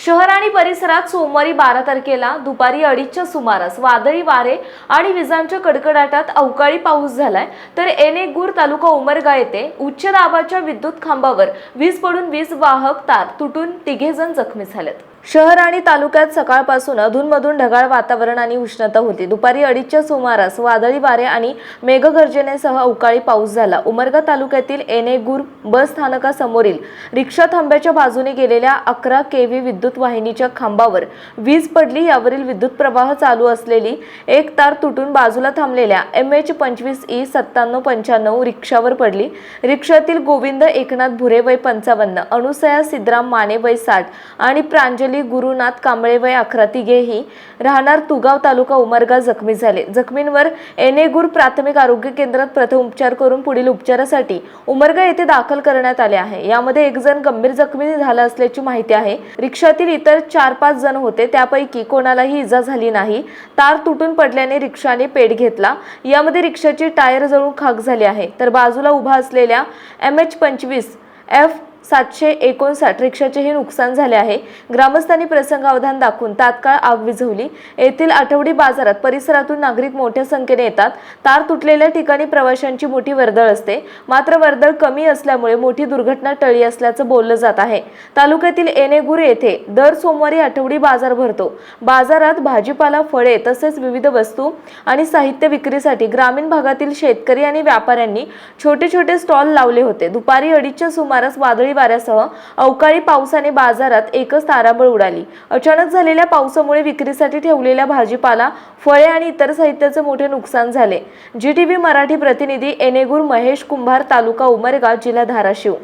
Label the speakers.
Speaker 1: शहर आणि परिसरात सोमवारी बारा तारखेला दुपारी अडीचच्या सुमारास वादळी वारे आणि विजांच्या कडकडाटात अवकाळी पाऊस झालाय तर एनेगूर तालुका उमरगा येथे उच्च दाबाच्या विद्युत खांबावर वीज पडून वीज वाहक तार तुटून तिघे जण जखमी झालेत. शहर आणि तालुक्यात सकाळपासून अधूनमधून ढगाळ वातावरण आणि उष्णता होती. दुपारी अडीचच्या सुमारास वादळी वारे आणि मेघगर्जनेसह अवकाळी पाऊस झाला. उमरगा तालुक्यातील एनेगूर बस स्थानकासमोरील रिक्षा थांब्याच्या बाजूने गेलेल्या अकरा केव्ही विद्युत विद्युत वाहिनीच्या खांबावर वीज पडली यावरील विद्युत प्रवाह चालू असलेली एक तार तुटून बाजूला थांबलेल्या एम एच पंचवीस ई सत्त्याण्णव पंच्याण्णव रिक्षावर पडली. रिक्षातील गोविंद एकनाथ भुरे वय पंचावन्न अनुसया सिद्धराम माने वय साठ आणि प्रांजली गुरुनाथ कांबळे वय अकरा तिघेही राहणार तुगाव तालुका उमरगा जखमी झाले. जखमींवर एनेगूर प्राथमिक आरोग्य केंद्रात प्रथम उपचार करून पुढील उपचारासाठी उमरगा येथे दाखल करण्यात आले आहे. यामध्ये एक जण गंभीर जखमी झाला असल्याची माहिती आहे. रिक्षातील इतर चार पाच जण होते. त्यापैकी कोणालाही इजा झाली नाही. तार तुटून पडल्याने रिक्षाने पेट घेतला. यामध्ये रिक्षाची टायर जळून खाक झाली आहे. तर बाजूला उभा असलेल्या एम एच पंचवीस एफ सातशे एकोणसाठ रिक्षाचेही नुकसान झाले आहे. ग्रामस्थांनी प्रसंगावधान दाखवून तात्काळ आग विझवली. येथील आठवडी बाजारात परिसरातून नागरिक मोठ्या संख्येने येतात. तार तुटलेल्या ठिकाणी प्रवाशांची मोठी वर्दळ असते. मात्र वर्दळ कमी असल्यामुळे मोठी दुर्घटना टळली असल्याचं बोललं जात आहे. तालुक्यातील एनेगुरे येथे दर सोमवारी आठवडी बाजार भरतो. बाजारात भाजीपाला फळे तसेच विविध वस्तू आणि साहित्य विक्रीसाठी ग्रामीण भागातील शेतकरी आणि व्यापाऱ्यांनी छोटे छोटे स्टॉल लावले होते. दुपारी अडीचच्या सुमारास वादळी वादळी वाऱ्यासह अवकाळी पावसाने बाजारात एकच तारांबळ उडाली. अचानक झालेल्या पावसामुळे विक्रीसाठी ठेवलेल्या भाजीपाला फळे आणि इतर साहित्याचे मोठे नुकसान झाले. जी टी व्ही मराठी प्रतिनिधी एनेगूर महेश कुंभार तालुका उमरगा जिल्हा धाराशिव.